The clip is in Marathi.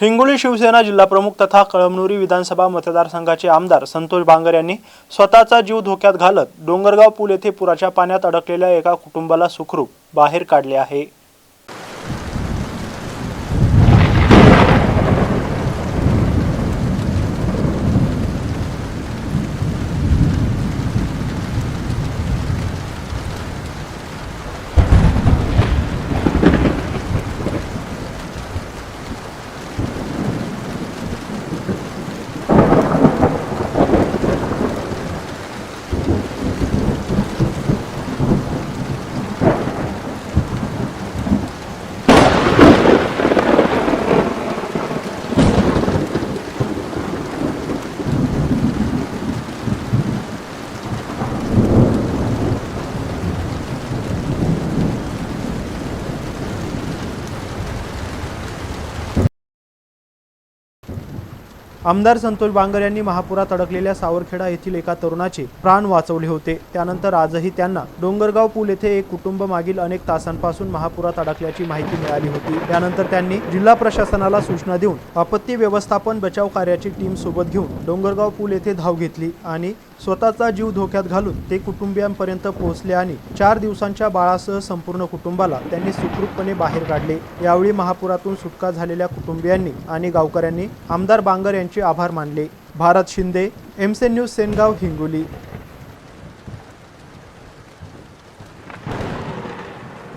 हिंगोली शिवसेना जिल्हाप्रमुख तथा कळमनुरी विधानसभा मतदारसंघाचे आमदार संतोष बांगर यांनी स्वतःचा जीव धोक्यात घालत डोंगरगाव पूल येथे पुराच्या पाण्यात अडकलेल्या एका कुटुंबाला सुखरूप बाहेर काढले आहे. आमदार संतोष बांगर यांनी महापुरात अडकलेल्या सावरखेडा येथील एका तरुणाचे प्राण वाचवले होते. त्यानंतर आजही त्यांना डोंगरगाव पूल येथे एक कुटुंब मागील अनेक तासांपासून महापुरात अडकल्याची माहिती मिळाली होती. त्यानंतर त्यांनी जिल्हा प्रशासनाला सूचना देऊन आपत्ती व्यवस्थापन बचाव कार्याची टीम सोबत घेऊन डोंगरगाव पूल येथे धाव घेतली आणि स्वतःचा जीव धोक्यात घालून ते कुटुंबियांपर्यंत पोहोचले आणि चार दिवसांच्या बाळासह संपूर्ण कुटुंबाला त्यांनी सुखरूपपणे बाहेर काढले. यावेळी महापुरातून सुटका झालेल्या कुटुंबियांनी आणि गावकऱ्यांनी आमदार बांगर यांचे आभार मानले. भारत शिंदे एमसेन न्यूज सेनगाव हिंगोली.